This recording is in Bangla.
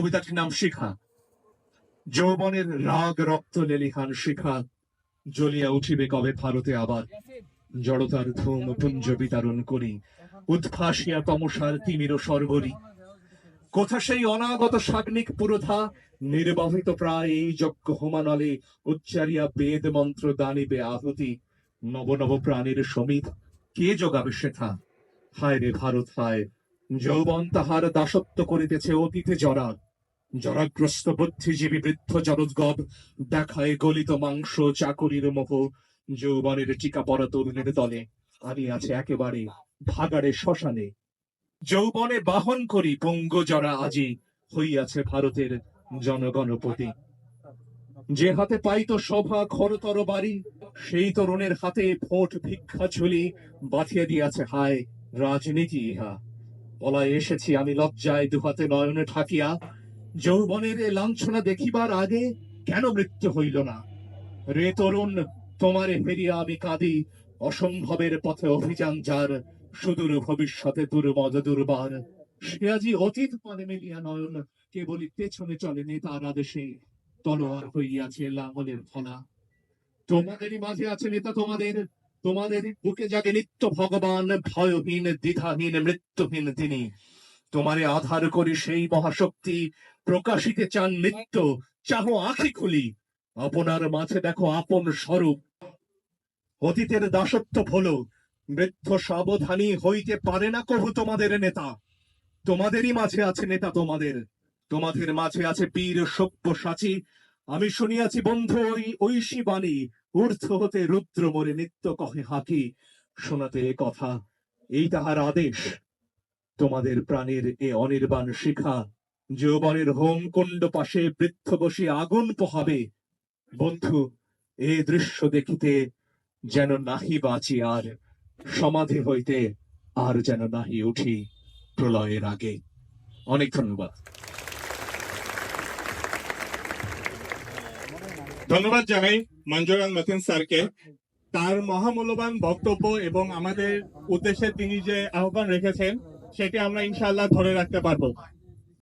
কবিতাটির নাম শিখা। যৌবনের রাগ, রক্ত লেলিহান শিখা জ্বলিয়া উঠিবে কবে ভারতে আবার। জড়তার ধূম পুঞ্জ বিতরণ করি, উদ্ভাসিয়া তমসার তিমির সর্বরি। কোথা সেই অনাগত সাগ্নিক পুরোধা? নির্বাহিত প্রায় এই যজ্ঞ হোমানলে উচ্চারিয়া বেদ মন্ত্র দানিবে আহুতি। নব নব প্রাণীর সমিত কে যোগাবে সেথা? হায় রে ভারত হায়, যৌবন তাহার দাসত্ব করিতেছে অতীতে জরা জরাগ্রস্ত বুদ্ধিজীবী বৃদ্ধ জরদ্গব দেখায় গলিত মাংস চাকরির মোহ যৌবনের টিকা পরা তরুণের দলে আমি আছে একেবারে ভাগাড়ে শ্মশানে। যৌবনে বাহন করি পঙ্গ জরা আজি, হইয়াছে ভারতের জনগণপতি। যে হাতে পাইতো শোভা খরতর বাড়ি, সেই তরুণের হাতে ভোট ভিক্ষা ঝুলি বাঁধিয়ে দিয়াছে হায় রাজনীতি ইহা। বলায় এসেছি আমি লজ্জায় দুহাতে নয়নে ঠাকিয়া যৌবনের এ লাঞ্ছনা দেখিবার আগে কেন মৃত্যু হইল না? রে তরুণ, তোমারে ফেরিয়া আমি কাঁদি, অসম্ভবের পথে অভিযান যার, সুদূর ভবিষ্যতে দুর্মদ দুর্বার। সে আজি অতীত পানে মেলিয়া নয়ন, কেবলই পেছনে চলে নেতার আদেশে। তলোয়ার হইয়াছে লাঙলের ফলা তোমাদেরই মাঝে আছে নেতা তোমাদের তোমাদের বুকে জাগে নিত্য ভগবান, ভয়হীন, দ্বিধাহীন, মৃত্যুহীন তিনি। তোমারে আধার করি সেই মহাশক্তি। প্রকাশিতে চান নিত্য, চাহো আখি খুলি। আপনার মাঝে দেখো আপন স্বরূপ। অতীতের দাসত্ব হলো বৃদ্ধ সাবধানী হইতে পারে না কভু তোমাদের নেতা। তোমাদেরই মাঝে আছে নেতা তোমাদের। তোমাদের মাঝে আছে বীর সভ্য সাচী। আমি শুনিয়াছি বন্ধু, ওই ঐশী বাণী, ঊর্ধ্ব হতে রুদ্র মরে নিত্য কহে হাকি। শোনাতে কথা, এই তাহার আদেশ। তোমাদের প্রাণের এ অনির্বাণ শিখা, যৌবনের হোম কুণ্ড পাশে বৃদ্ধ বসে আগুন পোহাবে। বন্ধু, এ দৃশ্য দেখিতে যেন নাহি বাঁচি আর, সমাধি হইতে আর যেন নাহি উঠি প্রলয়ের আগে। অনেক ধন্যবাদ। ধন্যবাদ জানাই মঞ্জুরান মতিন স্যারকে। তার মহামূল্যবান বক্তব্য এবং আমাদের উদ্দেশ্যে তিনি যে আহ্বান রেখেছেন সেটি আমরা ইনশাল্লাহ ধরে রাখতে পারব।